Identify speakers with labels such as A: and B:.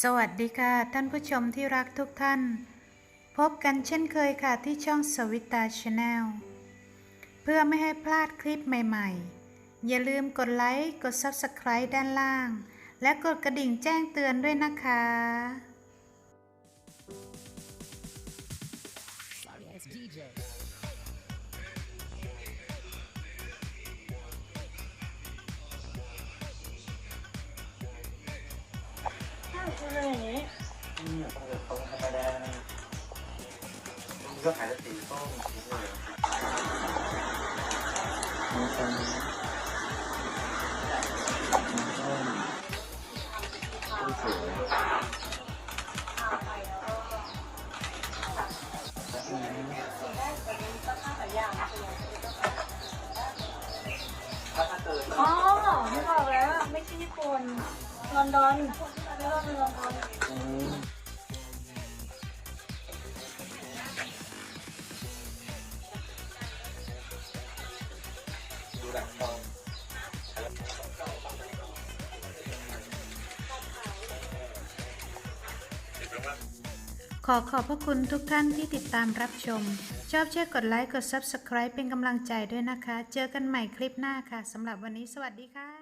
A: สวัสดีค่ะ ท่านผู้ชมที่รักทุกท่าน พบกันเช่นเคยค่ะที่ช่องสวิตาชาแนลเพื่อไม่ให้พลาดคลิปใหม่ๆ อย่าลืมกดไลค์กด Subscribe ด้านล่าง และกดกระดิ่งแจ้งเตือนด้วยนะคะ
B: Sorry DJ.
C: ถ้อย่างนี้
D: อืมเปิดตรงธรรมดาก็ขายแต่สีส้มสีเหลืองมีคนมีส้มส้มสวยอืม
C: สีแรกแบบนี้ก็ค่าแต่อย่าส่วนใหญ่จะเป็นเจ้าของ
D: ถ้าเกิด
C: อ๋อไม่บอกแล้ว ไม่ใช่ญี่ปุ่นลอนดอน ไม่ว่าเป็นลอนดอน
D: อืมดูหลังทอง
A: ขอขอบพระคุณทุกท่านที่ติดตามรับชม ชอบช่วยกดไลค์ กด Subscribe เป็นกำลังใจด้วยนะคะ เจอกันใหม่คลิปหน้าค่ะสำหรับวันนี้สวัสดีค่ะ